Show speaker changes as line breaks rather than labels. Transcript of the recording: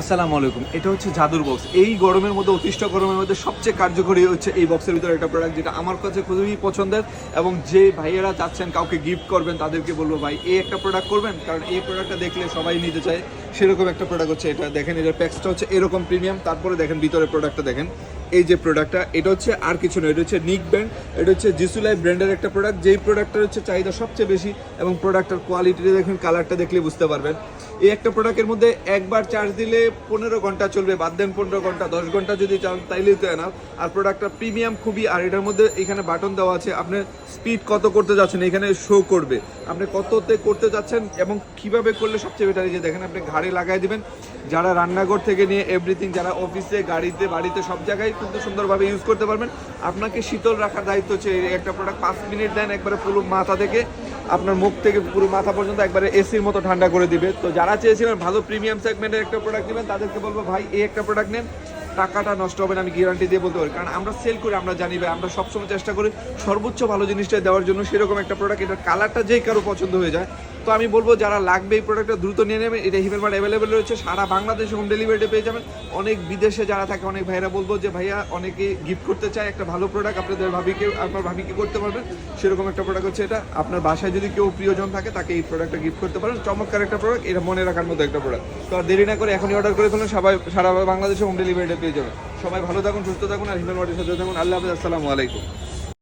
আসসালামু আলাইকুম। এটা হচ্ছে জাদুর বক্স এই গরমের মধ্যে, অতিষ্ঠ গরমের মধ্যে সবচেয়ে কার্যকরী হচ্ছে এই বক্সের ভিতরে একটা প্রোডাক্ট যেটা আমার কাছে খুবই পছন্দের এবং যে ভাইয়েরা চাচ্ছেন কাউকে গিফট করবেন, তাদেরকে বলব ভাই, এই একটা প্রোডাক্ট করবেন? কারণ এই প্রোডাক্টটা দেখলে সবাই নিতে চায়। সেরকম একটা প্রোডাক্ট হচ্ছে এটা। দেখেন, এটার প্যাক্সটা হচ্ছে এরকম প্রিমিয়াম তারপরে দেখেন ভিতরে প্রোডাক্টটা দেখেন। এই যে প্রোডাক্টটা এটা হচ্ছে আর কিছু নয় এটা হচ্ছে নিক ব্র্যান্ড এটা হচ্ছে জিসুলাই ব্র্যান্ডের একটা প্রোডাক্ট যেই প্রোডাক্টের হচ্ছে চাহিদা সবচেয়ে বেশি এবং প্রোডাক্টের কোয়ালিটি দেখেন কালারটা দেখলে বুঝতে পারবেন। এই একটা প্রোডাক্টের মধ্যে একবার চার্জ দিলে পনেরো ঘণ্টা চলবে, বাদ দেন পনেরো ঘণ্টা, দশ ঘণ্টা যদি চান, তাইলেই তো এনাফ আর প্রোডাক্টটা প্রিমিয়াম খুবই, আর এটার মধ্যে এখানে বাটন দেওয়া আছে, আপনি স্পিড কত করতে যাচ্ছেন, এখানে শো করবে। আপনি কততে করতে যাচ্ছেন এবং কীভাবে করলে সবচেয়ে বেটার এই যে দেখেন, আপনি ঘাড়ে লাগাই দিবেন। যারা রান্নাঘর থেকে নিয়ে এভরিথিং যারা অফিসে গাড়িতে, বাড়িতে, সব জায়গায় কিন্তু সুন্দরভাবে ইউজ করতে পারবেন। আপনাকে শীতল রাখার দায়িত্ব হচ্ছে একটা প্রোডাক্ট পাঁচ মিনিট দেন, একবারে পুরো মাথা থেকে, আপনার মুখ থেকে পুরো মাথা পর্যন্ত একবারে এসির মতো ঠান্ডা করে দিবে। তো যারা চেয়েছিলেন ভালো প্রিমিয়াম সেগমেন্টের একটা প্রোডাক্ট নেবেন, তাদেরকে বলব, ভাই, এই একটা প্রোডাক্ট নেন, টাকাটা নষ্ট হবে না, আমি গ্যারান্টি দিয়ে বলতে পারি। কারণ আমরা সেল করি, আমরা জানি ভাই, আমরা সবসময় চেষ্টা করি সর্বোচ্চ ভালো জিনিসটা দেওয়ার জন্য সেরকম একটা প্রোডাক্ট এটার কালারটা যেই কারও পছন্দ হয়ে যায় তো আমি বলব, যারা লাগবে এই প্রোডাক্টটা দ্রুত নিয়ে নেবেন এটা হিমেল মার্ট অ্যাভেলেবেল রয়েছে। সারা বাংলাদেশে হোম ডেলিভারিতে পেয়ে যাবেন। অনেক বিদেশে যারা থাকে, অনেক ভাইরা বলব যে, ভাইয়া, অনেকে গিফট করতে চায় একটা ভালো প্রোডাক্ট আপনাদের ভাবিকে, আপনার ভাবিকে করতে পারবেন। সেরকম একটা প্রোডাক্ট হচ্ছে এটা। আপনার বাসায় যদি কেউ প্রিয়জন থাকে, তাকে এই প্রোডাক্টটা গিফট করতে পারেন। চমৎকার একটা প্রোডাক্ট এটা মনে রাখার মতো একটা প্রোডাক্ট তো আর দেরি না করে এখনই অর্ডার করে ফেলুন। সবাই, সারা বাংলাদেশে হোম ডেলিভারিতে পেয়ে যাবেন। সবাই ভালো থাকুন, সুস্থ থাকুন, আর হিমেল মার্টের সাথে থাকুন। আল্লাহ হাফিজ, আসসালামু আলাইকুম।